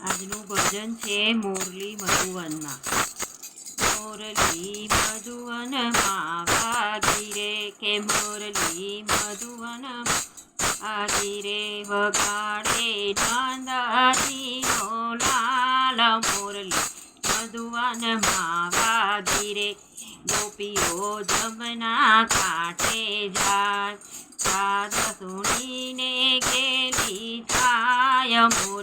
ભજન છે મોરલી મધુવનમાં મોરલી મધુવનમાં રે કે મોરલી મધુવનમાં રે વગાડે નંદાજીનો લાલ. મોરલી મધુવનમાં વાગી રે ગોપીઓ જમના કાંઠે જાય. સાદ સુણીને ગેલી થાય. મોરલી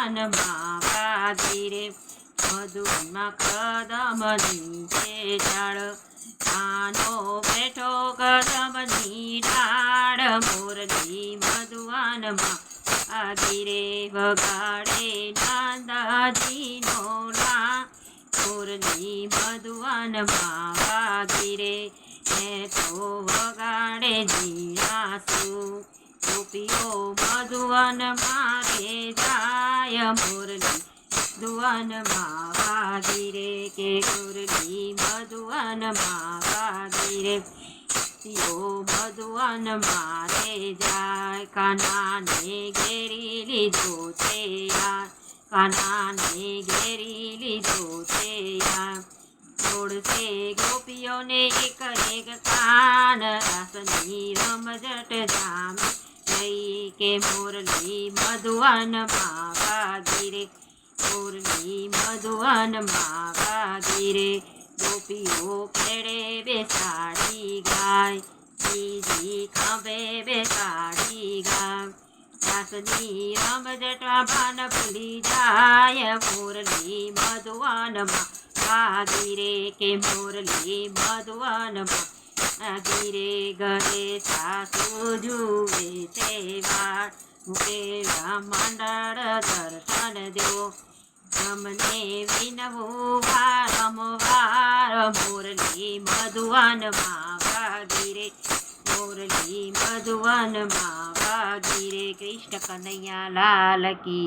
મધુવનમાં વાગી રે મધુવનમાં કદમ નીચે ચાળ આનો બેઠો કદમની ડાળ મોરલી મધુવનમાં વાગી રે વગાડે નાંદાજીનો લા મોરલી મધુવનમાં વાગી રે તો વગાડે જીરાસુ. ગોપીઓ મધુવન મારે જાય મુરલી. મધુવન વાગી રે કે મુરલી. મધુવન વાગી રે. ગોપીઓ મધુવન મારે જાય. કાનાને ઘેરી લીધો છે યાર. કાનાને ઘેરી લીધો છે યાર. છોડશે ગોપીઓને એક એક કાન. રાસની રમઝટ જામ કે મુરલી મધુવનમાં વાગી રે મોરલી મધુવનમાં વાગી રે ગોપીઓ પેડે બેસાડી ગાય બીજી ખંભે બેસાડી ગાય. દાસની રમઝટમાં ભાન ભૂલી જાય, મુરલી મધુવનમાં વાગી રે કે મોરલી મધુવનમાં વાગી રે ઘરે સાસુ જુએ છે વાળ મુકેલા મંડળ દર્શન દો તમને વિનવું વારંવાર મોરલી મધુવનમાં વાગી રે મોરલી મધુવનમાં વાગી રે કૃષ્ણ કનૈયા લાલ કી